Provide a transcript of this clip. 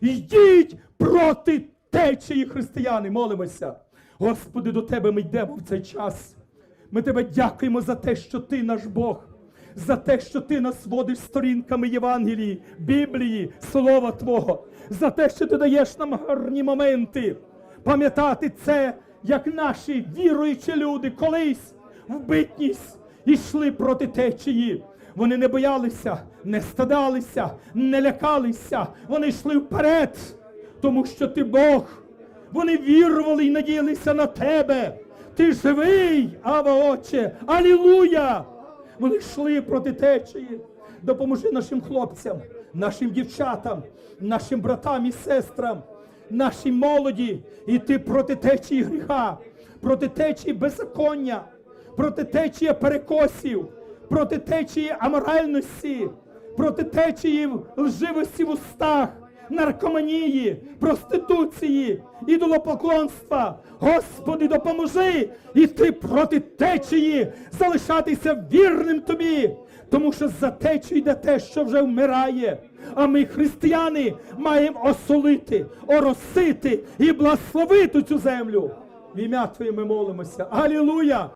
Йдіть проти течії християни, молимося. Господи, до Тебе ми йдемо в цей час. Ми Тебе дякуємо за те, що Ти наш Бог, за те, що Ти нас водиш сторінками Євангелії, Біблії, Слова Твого, за те, що Ти даєш нам гарні моменти. Пам'ятати це, як наші віруючі люди колись в битність йшли проти течії. Вони не боялися, не стадалися, не лякалися. Вони йшли вперед, тому що ти Бог. Вони вірували і надіялися на тебе. Ти живий, Ава Отче! Алілуя! Вони йшли проти течії. Допоможи нашим хлопцям, нашим дівчатам, нашим братам і сестрам, нашій молоді йти проти течії гріха, проти течії беззаконня, проти течії перекосів, проти течії аморальності, проти течії лживості в устах, наркоманії, проституції, ідолопоклонства. Господи, допоможи іти проти течії, залишатися вірним тобі. Тому що за течію йде те, що вже вмирає. А ми, християни, маємо осолити, оросити і благословити цю землю. В ім'я Твоє ми молимося. Алілуя!